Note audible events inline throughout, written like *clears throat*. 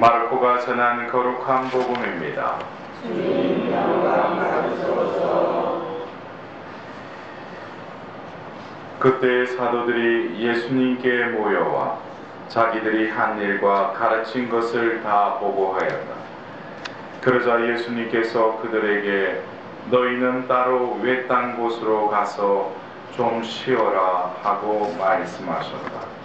마르코가 전한 거룩한 복음입니다. 그때 사도들이 예수님께 모여와 자기들이 한 일과 가르친 것을 다 보고하였다. 그러자 예수님께서 그들에게 너희는 따로 외딴 곳으로 가서 좀 쉬어라 하고 말씀하셨다.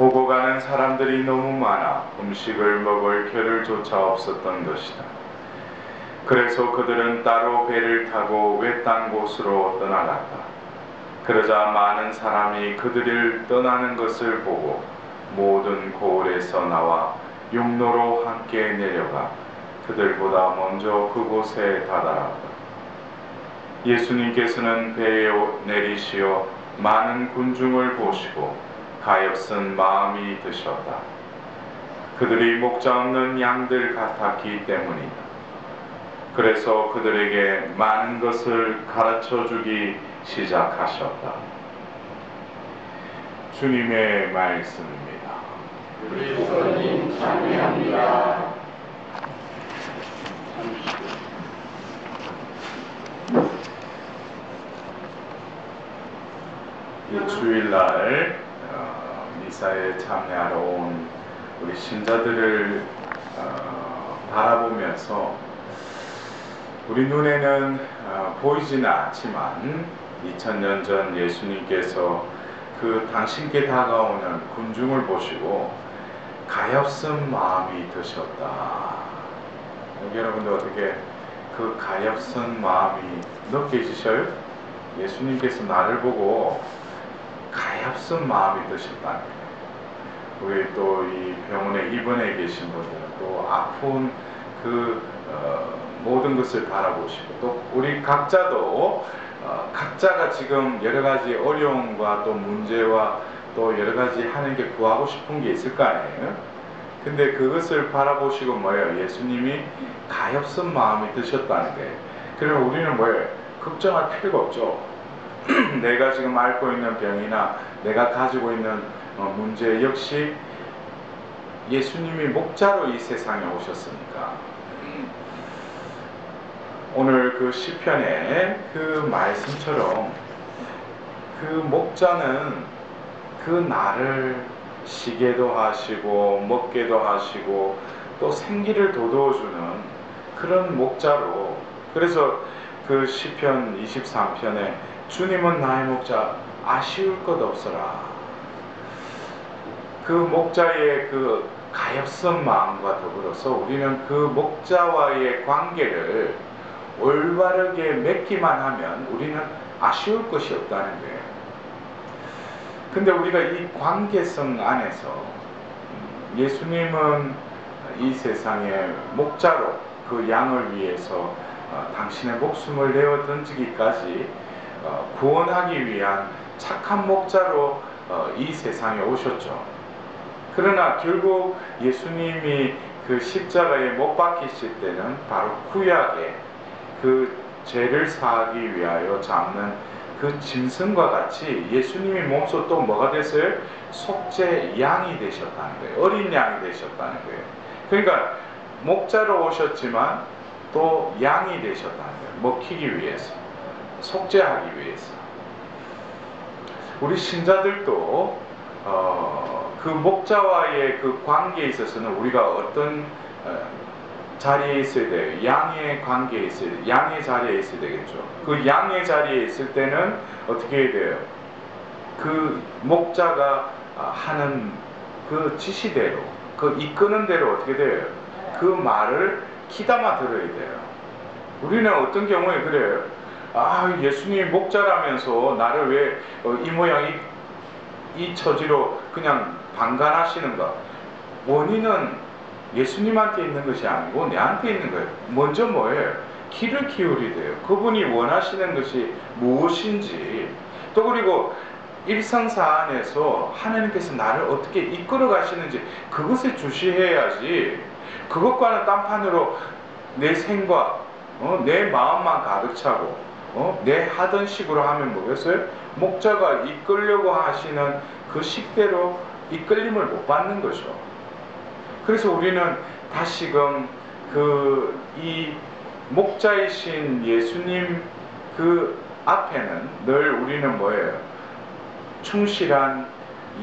오고 가는 사람들이 너무 많아 음식을 먹을 겨를조차 없었던 것이다. 그래서 그들은 따로 배를 타고 외딴 곳으로 떠나갔다. 그러자 많은 사람이 그들을 떠나는 것을 보고 모든 고을에서 나와 육로로 함께 내려가 그들보다 먼저 그곳에 다다랐다. 예수님께서는 배에 내리시어 많은 군중을 보시고 가엾은 마음이 드셨다. 그들이 목자 없는 양들 같았기 때문이다. 그래서 그들에게 많은 것을 가르쳐 주기 시작하셨다. 주님의 말씀입니다. 그리스도님 찬미합니다. 이 주일날 어, 미사에 참여하러 온 우리 신자들을 어, 바라보면서 우리 눈에는 어, 보이지는 않지만 2000년 전 예수님께서 그 당신께 다가오는 군중을 보시고 가엾은 마음이 드셨다. 여러분들 어떻게 그 가엾은 마음이 느껴지셔요? 예수님께서 나를 보고 가엾은 마음이 드셨다는. 우리 또 이 병원에 입원해 계신 분들은 또 아픈 그 어, 모든 것을 바라보시고 또 우리 각자도 어, 각자가 지금 여러 가지 어려움과 또 문제와 또 여러 가지 하는 게 구하고 싶은 게 있을 거 아니에요. 근데 그것을 바라보시고 뭐예요? 예수님이 가엾은 마음이 드셨다는 거예요. 그러면 우리는 뭐예요? 걱정할 필요가 없죠. *clears throat* 내가 지금 앓고 있는 병이나 내가 가지고 있는 어, 문제 역시 예수님이 목자로 이 세상에 오셨으니까? 오늘 그 시편의 그 말씀처럼 그 목자는 그 나를 쉬게도 하시고 먹게도 하시고 또 생기를 돋워주는 그런 목자로 그래서 그 시편 23편에 주님은 나의 목자 아쉬울 것 없어라 그 목자의 그 가엾은 마음과 더불어서 우리는 그 목자와의 관계를 올바르게 맺기만 하면 우리는 아쉬울 것이 없다는 거예요. 근데 우리가 이 관계성 안에서 예수님은 이 세상의 목자로 그 양을 위해서 어, 당신의 목숨을 내어 던지기까지 어, 구원하기 위한 착한 목자로 어, 이 세상에 오셨죠. 그러나 결국 예수님이 그 십자가에 못 박히실 때는 바로 구약에 그 죄를 사하기 위하여 잡는 그 짐승과 같이 예수님이 몸소 또 뭐가 됐어요? 속죄 양이 되셨다는 거예요. 어린 양이 되셨다는 거예요. 그러니까 목자로 오셨지만 또 양이 되셨다는 거예요. 먹히기 위해서. 속죄하기 위해서. 우리 신자들도 어, 그 목자와의 그 관계에 있어서는 우리가 어떤 어, 자리에 있어야 돼요. 양의 관계에 있어야 돼요. 양의 자리에 있어야 되겠죠. 그 양의 자리에 있을 때는 어떻게 해야 돼요? 그 목자가 하는 그 지시대로, 그 이끄는 대로 어떻게 돼요? 그 말을 귀담아 들어야 돼요. 우리는 어떤 경우에 그래요? 아, 예수님이 목자라면서 나를 왜 이 모양, 이, 이 처지로 그냥 방관하시는가? 원인은 예수님한테 있는 것이 아니고 내한테 있는 거예요. 먼저 뭐예요? 귀를 기울이 돼요. 그분이 원하시는 것이 무엇인지 또 그리고 일상사 안에서 하나님께서 나를 어떻게 이끌어 가시는지 그것에 주시해야지 그것과는 딴판으로 내 생과 어, 내 마음만 가득 차고 어? 내 하던 식으로 하면 뭐겠어요? 목자가 이끌려고 하시는 그 식대로 이끌림을 못 받는 거죠. 그래서 우리는 다시금 그 이 목자이신 예수님 그 앞에는 늘 우리는 뭐예요? 충실한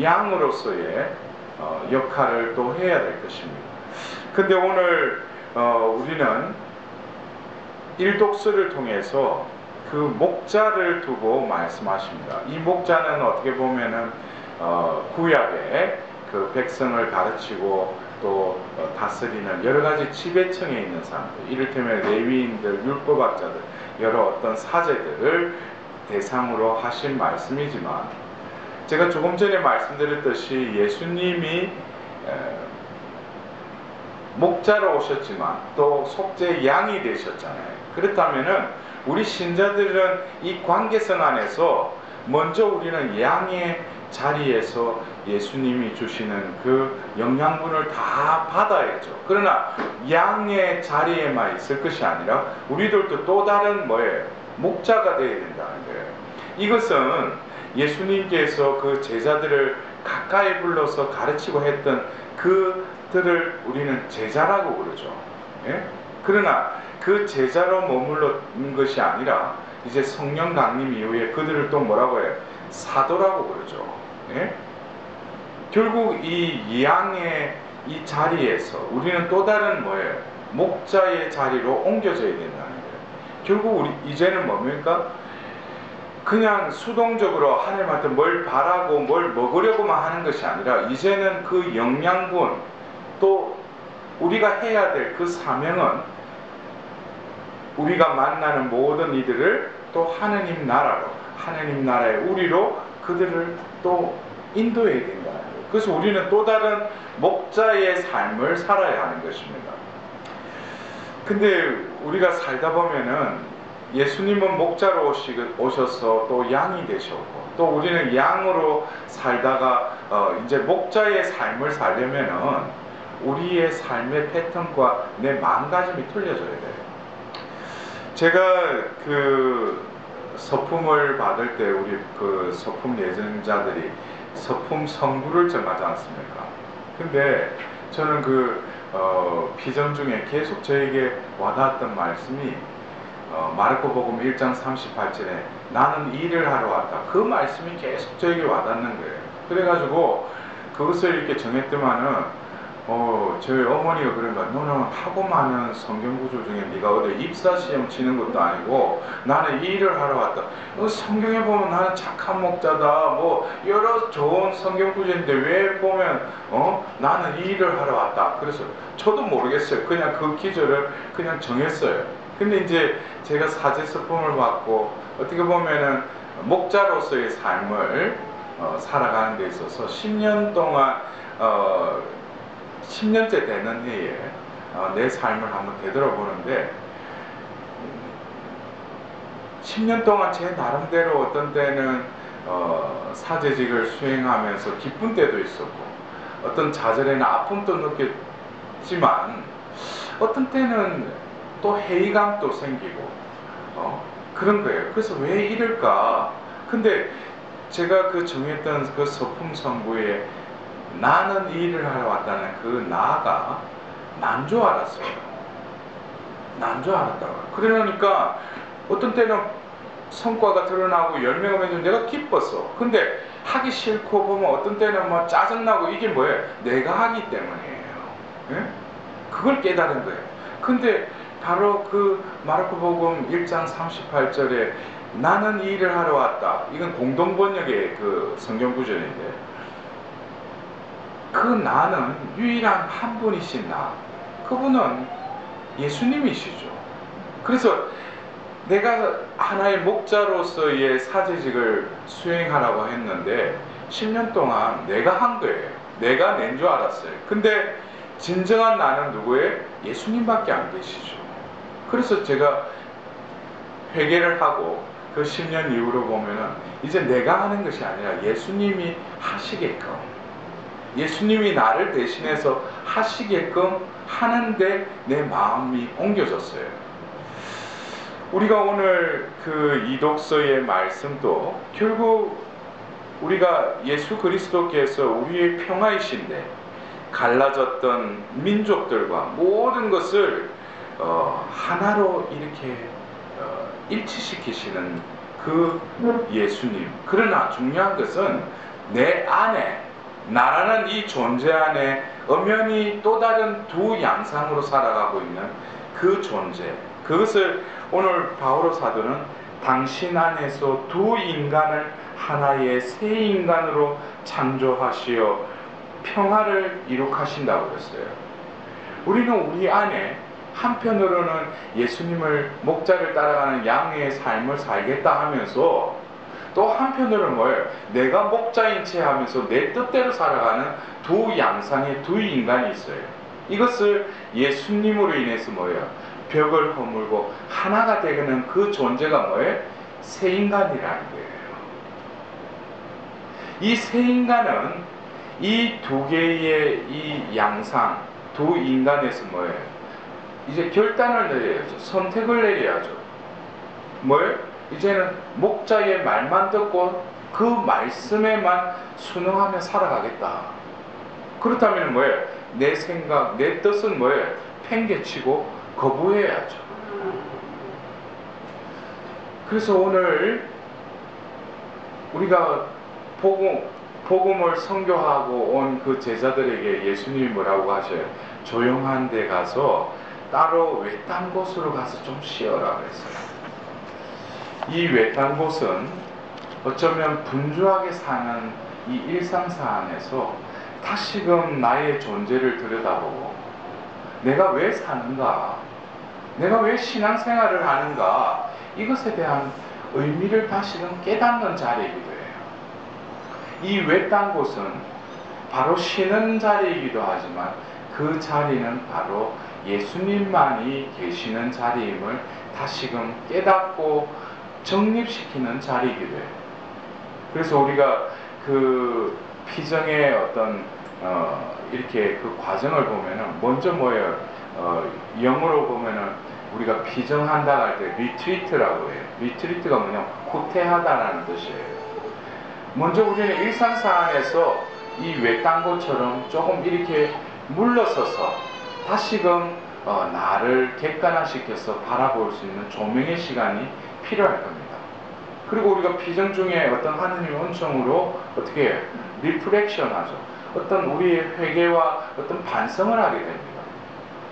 양으로서의 어, 역할을 또 해야 될 것입니다. 근데 오늘 어, 우리는 일독서를 통해서 그 목자를 두고 말씀하십니다. 이 목자는 어떻게 보면은 어, 구약의 그 백성을 가르치고 또 어, 다스리는 여러 가지 지배층에 있는 사람들, 이를테면 레위인들, 율법학자들, 여러 어떤 사제들을 대상으로 하신 말씀이지만 제가 조금 전에 말씀드렸듯이 예수님이 에, 목자로 오셨지만 또 속죄 양이 되셨잖아요. 그렇다면은 우리 신자들은 이 관계성 안에서 먼저 우리는 양의 자리에서 예수님이 주시는 그 영양분을 다 받아야죠. 그러나 양의 자리에만 있을 것이 아니라 우리들도 또 다른 뭐예요? 목자가 되어야 된다는 거예요. 이것은 예수님께서 그 제자들을 가까이 불러서 가르치고 했던 그들을 우리는 제자라고 그러죠. 예? 그러나 그 제자로 머물렀는 것이 아니라 이제 성령 강림 이후에 그들을 또 뭐라고 해요? 사도라고 그러죠. 예? 결국 이 양의 이 자리에서 우리는 또 다른 뭐예요? 목자의 자리로 옮겨져야 된다는 거예요. 결국 우리 이제는 뭡니까? 그냥 수동적으로 하나님한테 뭘 바라고 뭘 먹으려고만 하는 것이 아니라 이제는 그 영양분 또 우리가 해야 될 그 사명은 우리가 만나는 모든 이들을 또 하느님 나라로 하느님 나라의 우리로 그들을 또 인도해야 된다. 그래서 우리는 또 다른 목자의 삶을 살아야 하는 것입니다. 근데 우리가 살다 보면은 예수님은 목자로 오셔서 또 양이 되셨고 또 우리는 양으로 살다가 어 이제 목자의 삶을 살려면은 우리의 삶의 패턴과 내 마음가짐이 틀려져야 돼요. 제가 그 서품을 받을 때 우리 그 서품 예정자들이 서품 성부를 정하지 않습니까? 근데 저는 그 어, 비전 중에 계속 저에게 와닿았던 말씀이 어, 마르코 복음 1장 38절에 나는 일을 하러 왔다. 그 말씀이 계속 저에게 와닿는 거예요. 그래가지고 그것을 이렇게 정했더만은 어, 저희 어머니가 그런가 너는 하고 많은 성경 구조 중에 네가 어디 입사 시험 치는 것도 아니고 나는 일을 하러 왔다. 어, 성경에 보면 나는 착한 목자다. 뭐 여러 좋은 성경 구조인데 왜 보면 어 나는 일을 하러 왔다. 그래서 저도 모르겠어요. 그냥 그 기절을 그냥 정했어요. 근데 이제 제가 사제 서품을 받고 어떻게 보면은 목자로서의 삶을 어, 살아가는 데 있어서 10년 동안 어, 10년째 되는 해에 어, 내 삶을 한번 되돌아보는데 10년 동안 제 나름대로 어떤 때는 어, 사제직을 수행하면서 기쁜 때도 있었고 어떤 좌절에는 아픔도 느꼈지만 어떤 때는 또 회의감도 생기고 어, 그런 거예요. 그래서 왜 이럴까? 근데 제가 그 정했던 그 서품 성부에 나는 일을 하러 왔다는 그 나가 난 줄 알았어요. 난 줄 알았다고. 그러니까 어떤 때는 성과가 드러나고 열매가 맺으면 내가 기뻤어. 근데 하기 싫고 보면 어떤 때는 뭐 짜증나고 이게 뭐예요? 내가 하기 때문이에요. 예? 그걸 깨달은 거예요. 근데 바로 그 마르코 복음 1장 38절에 나는 일을 하러 왔다. 이건 공동 번역의 그 성경 구절인데 그 나는 유일한 한 분이신 나. 그분은 예수님이시죠. 그래서 내가 하나의 목자로서의 사제직을 수행하라고 했는데 10년 동안 내가 한 거예요. 내가 낸 줄 알았어요. 근데 진정한 나는 누구예요? 예수님밖에 안 계시죠. 그래서 제가 회개를 하고 그 10년 이후로 보면은 이제 내가 하는 것이 아니라 예수님이 하시게끔 예수님이 나를 대신해서 하시게끔 하는데 내 마음이 옮겨졌어요. 우리가 오늘 그 이독서의 말씀도 결국 우리가 예수 그리스도께서 우리의 평화이신데 갈라졌던 민족들과 모든 것을 어, 하나로 이렇게 어, 일치시키시는 그 예수님. 그러나 중요한 것은 내 안에 나라는 이 존재 안에 엄연히 또 다른 두 양상으로 살아가고 있는 그 존재. 그것을 오늘 바오로 사도는 당신 안에서 두 인간을 하나의 새 인간으로 창조하시어 평화를 이룩하신다고 그랬어요. 우리는 우리 안에 한편으로는 예수님을 목자를 따라가는 양의 삶을 살겠다 하면서 또 한편으로는 뭐예요? 내가 목자인 채 하면서 내 뜻대로 살아가는 두 양상의 두 인간이 있어요. 이것을 예수님으로 인해서 뭐예요? 벽을 허물고 하나가 되는 그 존재가 뭐예요? 새 인간이라는 거예요. 이 새 인간은 이 두 개의 이 양상, 두 인간에서 뭐예요? 이제 결단을 내려야죠. 선택을 내려야죠. 뭐예요? 이제는 목자의 말만 듣고 그 말씀에만 순응하며 살아가겠다. 그렇다면 뭐예요? 내 생각, 내 뜻은 뭐예요? 팽개치고 거부해야죠. 그래서 오늘 우리가 복음, 복음을 선교하고 온 그 제자들에게 예수님이 뭐라고 하셔요? 조용한 데 가서 따로 외딴 곳으로 가서 좀 쉬어라 그랬어요. 이 외딴 곳은 어쩌면 분주하게 사는 이 일상사 안에서 다시금 나의 존재를 들여다보고 내가 왜 사는가? 내가 왜 신앙생활을 하는가? 이것에 대한 의미를 다시금 깨닫는 자리이기도 해요. 이 외딴 곳은 바로 쉬는 자리이기도 하지만 그 자리는 바로 예수님만이 계시는 자리임을 다시금 깨닫고 정립시키는 자리이기도 해요. 그래서 우리가 그 피정의 어떤 어 이렇게 그 과정을 보면은 먼저 뭐예요? 어 영어로 보면은 우리가 피정한다 할 때 리트리트라고 해요. 리트리트가 뭐냐? 후퇴하다라는 뜻이에요. 먼저 우리는 일상사 안에서 이 외딴 곳처럼 조금 이렇게 물러서서 다시금 어, 나를 객관화시켜서 바라볼 수 있는 조명의 시간이 필요할 겁니다. 그리고 우리가 피정 중에 어떤 하느님의 은총으로 어떻게 해요? 리프렉션 하죠. 어떤 우리의 회개와 어떤 반성을 하게 됩니다.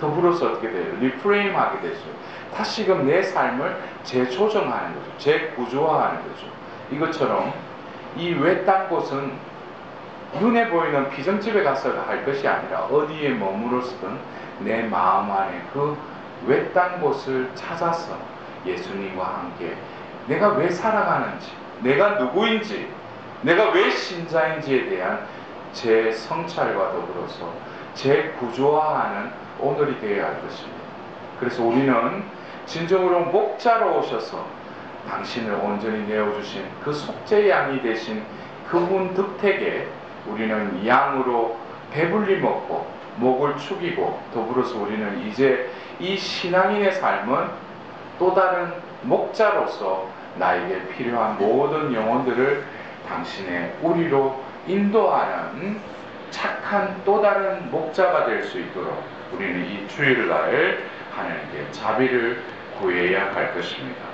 더불어서 어떻게 돼요? 리프레임 하게 되죠. 다시금 내 삶을 재조정하는 거죠. 재구조화하는 거죠. 이것처럼 이 외딴 곳은 눈에 보이는 피정집에 가서 할 것이 아니라 어디에 머무르든 내 마음 안에 그 외딴 곳을 찾아서 예수님과 함께 내가 왜 살아가는지, 내가 누구인지, 내가 왜 신자인지에 대한 제 성찰과 더불어서 재 구조화하는 오늘이 되어야 할 것입니다. 그래서 우리는 진정으로 목자로 오셔서 당신을 온전히 내어주신 그 속죄 양이 되신 그분 득택에 우리는 양으로 배불리 먹고 목을 축이고 더불어서 우리는 이제 이 신앙인의 삶은 또 다른 목자로서 나에게 필요한 모든 영혼들을 당신의 우리로 인도하는 착한 또 다른 목자가 될 수 있도록 우리는 이 주일날 하나님께 자비를 구해야 할 것입니다.